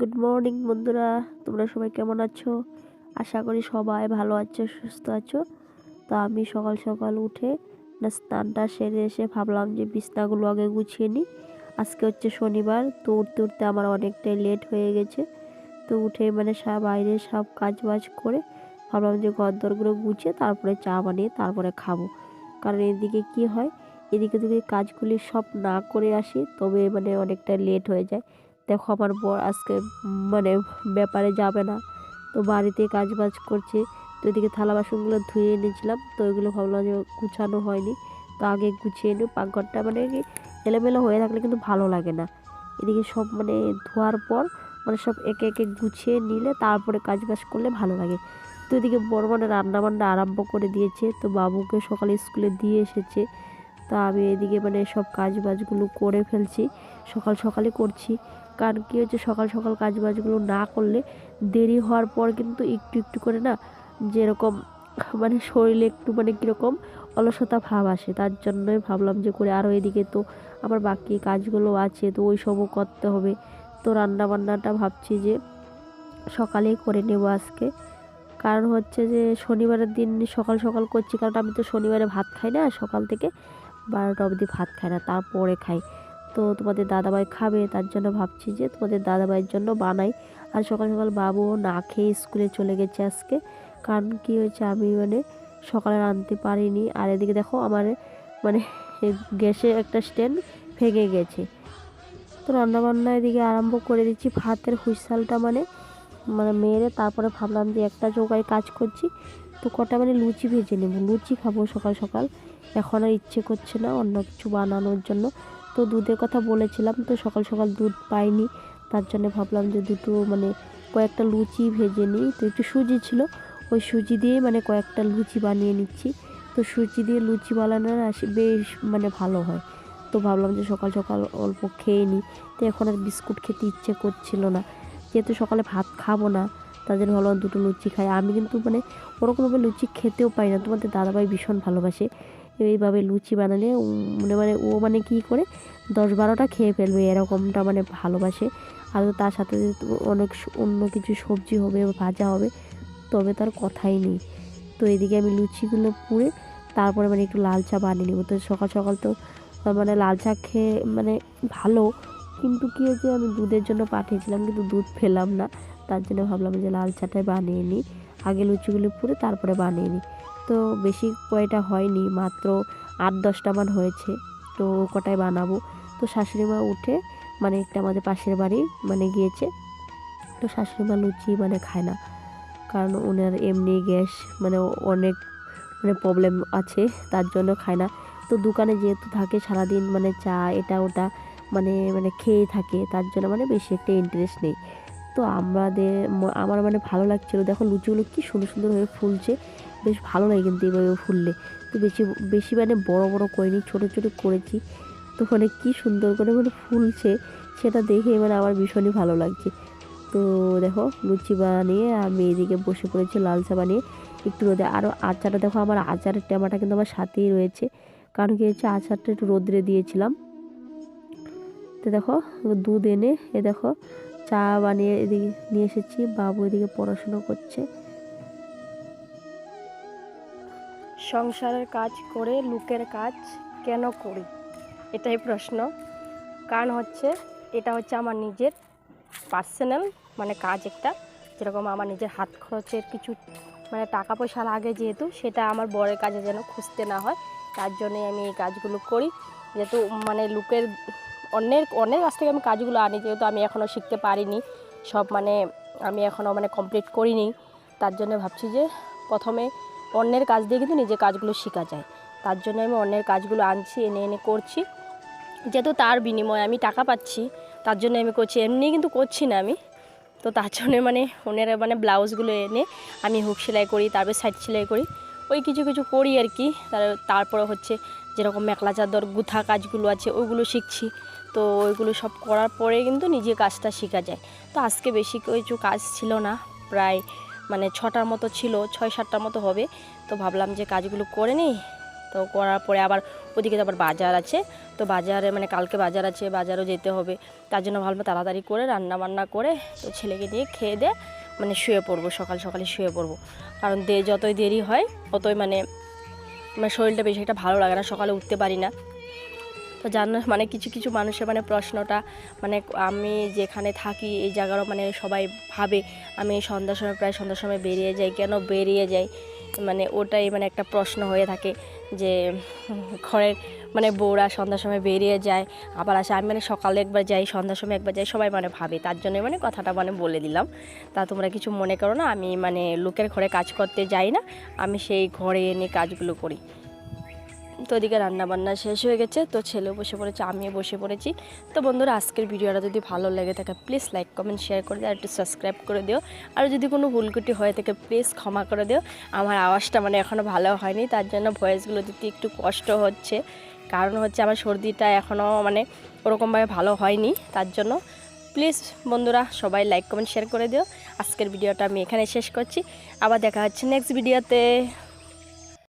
Good morning বন্ধুরা। তোমরা সবাই কেমন আছো? আশা করি সবাই ভালো আছো, সুস্থ আছো। তো আমি সকাল সকাল উঠে না, স্নানটা সেরে এসে ভাবলাম যে বিছনাগুলো আগে গুছিয়ে নিই। আজকে হচ্ছে শনিবার, তো উঠতে উঠতে আমার অনেকটাই লেট হয়ে গেছে। তো উঠে মানে সব বাইরে সব কাজ বাজ করে ভাবলাম যে ঘর দরগুলো গুছিয়ে তারপরে চা বানিয়ে তারপরে খাব। কারণ এদিকে কি হয় এদিকে যদি কাজগুলি সব না করে আসি, তবে মানে অনেকটা লেট হয়ে যায়। দেখো আমার বর আজকে মানে ব্যাপারে যাবে না। তো বাড়িতে কাজ বাজ করছে, তো এদিকে থালা বাসনগুলো ধুয়ে এনেছিলাম, তো ওইগুলো ভাবলাম যে গুছানো হয়নি। তো আগে গুছিয়ে নিই, পাকঘরটা মানে এলোমেলো হয়ে থাকলে কিন্তু ভালো লাগে না। এদিকে সব মানে ধোয়ার পর মানে সব একে একে গুছিয়ে নিলে তারপরে কাজ বাজ করলে ভালো লাগে। তো এদিকে বড় মানে রান্না বান্না আরম্ভ করে দিয়েছে, তো বাবুকে সকালে স্কুলে দিয়ে এসেছে। তা আমি এদিকে মানে সব কাজ বাজগুলো করে ফেলছি, সকাল সকালই করছি। কারণ কী হচ্ছে, সকাল সকাল কাজ বাজগুলো না করলে দেরি হওয়ার পর কিন্তু একটু একটু করে না যেরকম মানে শরীরে একটু মানে কীরকম অলসতা ভাব আসে। তার জন্যই ভাবলাম যে করে আরও এদিকে তো আমার বাকি কাজগুলো আছে, তো ওই সবও করতে হবে। তো রান্না বান্নাটা ভাবছি যে সকালেই করে নেব আজকে। কারণ হচ্ছে যে শনিবারের দিন সকাল সকাল করছি, কারণ আমি তো শনিবারে ভাত খাই না, সকাল থেকে বারোটা অবধি ভাত খাই না, তারপরে খাই। তো তোমাদের দাদাভাই খাবে, তার জন্য ভাবছি যে তোমাদের দাদাভাইয়ের জন্য বানাই। আর সকাল সকাল বাবু না খেয়ে স্কুলে চলে গেছে আজকে। কারণ কি হয়েছে, আমি মানে সকালে রাঁধতে পারিনি। আর এদিকে দেখো আমার মানে গ্যাসের একটা স্ট্যান্ড ভেঙে গেছে। তো রান্নাবান্না এদিকে আরম্ভ করে দিচ্ছি ভাতের হুইসালটা মানে মানে মেরে তারপরে ভাবলাম যে একটা চৌকায় কাজ করছি। তো কটা মানে লুচি ভেজে নেব। লুচি খাব সকাল সকাল। এখন আর ইচ্ছে করছে না অন্য কিছু বানানোর জন্য। তো দুধের কথা বলেছিলাম, তো সকাল সকাল দুধ পাইনি। তার জন্য ভাবলাম যে দুটো মানে কয়েকটা লুচি ভেজে নিই। তো একটু সুজি ছিল, ওই সুজি দিয়ে মানে কয়েকটা লুচি বানিয়ে নিচ্ছি। তো সুজি দিয়ে লুচি বানানো না বেশ মানে ভালো হয়। তো ভাবলাম যে সকাল সকাল অল্প খেয়ে নিই। তো এখন আর বিস্কুট খেতে ইচ্ছে করছিল না। যেহেতু সকালে ভাত খাব না জন্য ভাবলাম দুটো লুচি খাই আমি কিন্তু মানে ওরকমভাবে লুচি খেতেও পারি না। তোমাদের দাদাভাই ভীষণ ভালোবাসে। এইভাবে লুচি বানালে মানে মানে ও মানে কী করে, দশ বারোটা খেয়ে ফেলবে, এরকমটা মানে ভালোবাসে। আর তার সাথে অনেক অন্য কিছু সবজি হবে ভাজা হবে, তবে তার কথাই নেই। তো এদিকে আমি লুচিগুলো পুড়ে তারপরে মানে একটু লাল চা বানিয়ে নেব। তো সকাল সকাল তো মানে লাল চা খেয়ে মানে ভালো, কিন্তু কী হয়েছে আমি দুধের জন্য পাঠিয়েছিলাম, কিন্তু দুধ পেলাম না। তার জন্য ভাবলাম যে লাল চাটাই বানিয়ে নিই। আগে লুচিগুলো পুড়ে তারপরে বানিয়ে নিই। তো বেশি কয়টা হয়নি, মাত্র আট দশটা মান হয়েছে। তো কটাই বানাবো? তো শাশুড়ি মা উঠে মানে একটা আমাদের পাশের বাড়ি মানে গিয়েছে। তো শাশুড়ি মা লুচি মানে খায় না। কারণ ওনার এমনি গ্যাস মানে অনেক মানে প্রবলেম আছে, তার জন্য খায় না। তো দোকানে যেহেতু থাকে, সারাদিন মানে চা, এটা, ওটা মানে মানে খেয়ে থাকে। তার জন্য মানে বেশি একটা ইন্টারেস্ট নেই। তো আমাদের আমার মানে ভালো লাগছিল। দেখো লুচিগুলো কি সুন্দর সুন্দর হয়ে ফুলছে। বেশ ভালো লাগে কিন্তু এভাবে ফুললে। তো বেশি বেশি মানে বড় বড় করিনি, ছোট ছোট করেছি। তো মানে কী সুন্দর করে মানে ফুলছে, সেটা দেখে মানে আমার ভীষণই ভালো লাগছে। তো দেখো লুচি বানিয়ে আমি এদিকে বসে পড়েছি লাল চা বানিয়ে। একটু রোদে। আরও আচারটা দেখো, আমার আচারের টেমাটা কিন্তু আমার সাথেই রয়েছে। কারণ কি হচ্ছে, আচারটা একটু রোদ্রে দিয়েছিলাম। তো দেখো দুধ এনে, এ দেখো চা বানিয়ে এদিকে নিয়ে এসেছি, বাবু এদিকে পড়াশুনো করছে। সংসারের কাজ করে লোকের কাজ কেন করি? এটাই প্রশ্ন। কারণ হচ্ছে, এটা হচ্ছে আমার নিজের পার্সোনাল মানে কাজ একটা। যেরকম আমার নিজের হাত খরচের কিছু মানে টাকা পয়সা লাগে যেহেতু, সেটা আমার বরের কাজে যেন খুঁজতে না হয়, তার জন্যই আমি এই কাজগুলো করি। যেহেতু মানে লোকের অন্যের অন্যের কাছ থেকে আমি কাজগুলো আনি, যেহেতু আমি এখনও শিখতে পারিনি। সব মানে আমি এখনও মানে কমপ্লিট করিনি। তার জন্য ভাবছি যে প্রথমে অন্যের কাজ দিয়ে কিন্তু নিজের কাজগুলো শেখা যায়। তার জন্য আমি অন্যের কাজগুলো আনছি, এনে এনে করছি। যেহেতু তার বিনিময়ে আমি টাকা পাচ্ছি, তার জন্য আমি করছি। এমনি কিন্তু করছি না আমি। তো তার জন্য মানে ওনারা মানে ব্লাউজগুলো এনে আমি হুক সেলাই করি, তারপরে সাইড সেলাই করি। ওই কিছু কিছু করি আর কি। তার- তারপরে হচ্ছে যেরকম মেখলা চাদর, গুথা কাজগুলো আছে, ওইগুলো শিখছি। তো ওইগুলো সব করার পরে কিন্তু নিজে কাজটা শেখা যায়। তো আজকে বেশি কিছু কাজ ছিল না, প্রায় মানে ছটার মতো ছিল, ছয় সাতটার মতো হবে। তো ভাবলাম যে কাজগুলো করে নিই। তো করার পরে আবার ওদিকে তো আবার বাজার আছে। তো বাজারে মানে কালকে বাজার আছে, বাজারও যেতে হবে। তার জন্য ভাবলাম তাড়াতাড়ি করে রান্না বান্না করে তো ছেলেকে দিয়ে খেয়ে দে মানে শুয়ে পড়ব, সকাল সকালে শুয়ে পড়ব। কারণ দে যতই দেরি হয়, ততই মানে মানে শরীরটা বেশি একটা ভালো লাগে না, সকালে উঠতে পারি না। তো জানো মানে কিছু কিছু মানুষের মানে প্রশ্নটা মানে আমি যেখানে থাকি এই জায়গারও মানে সবাই ভাবে, আমি সন্ধ্যার সময়, প্রায় সন্ধ্যার সময় বেরিয়ে যাই। কেন বেরিয়ে যাই? মানে ওটাই মানে একটা প্রশ্ন হয়ে থাকে যে ঘরের মানে বউরা সন্ধ্যার সময় বেরিয়ে যায়, আবার আসে। আমি মানে সকালে একবার যাই, সন্ধ্যার সময় একবার যাই, সবাই মানে ভাবে। তার জন্য মানে কথাটা মানে বলে দিলাম। তা তোমরা কিছু মনে করো না, আমি মানে লোকের ঘরে কাজ করতে যাই না, আমি সেই ঘরে এনে কাজগুলো করি। তো ওদিকে রান্নাবান্না শেষ হয়ে গেছে, তো ছেলেও বসে পড়েছে, আমিও বসে পড়েছি। তো বন্ধুরা, আজকের ভিডিওটা যদি ভালো লেগে থাকে প্লিজ লাইক কমেন্ট শেয়ার করে দিও আর একটু সাবস্ক্রাইব করে দিও। আর যদি কোনো ভুলকুটি হয়ে থাকে প্লিজ ক্ষমা করে দিও। আমার আওয়াজটা মানে এখনও ভালো হয়নি, তার জন্য ভয়েসগুলো দিতে একটু কষ্ট হচ্ছে। কারণ হচ্ছে আমার সর্দিটা এখনও মানে ওরকমভাবে ভালো হয়নি, তার জন্য প্লিজ বন্ধুরা সবাই লাইক কমেন্ট শেয়ার করে দিও। আজকের ভিডিওটা আমি এখানে শেষ করছি। আবার দেখা হচ্ছে নেক্সট ভিডিওতে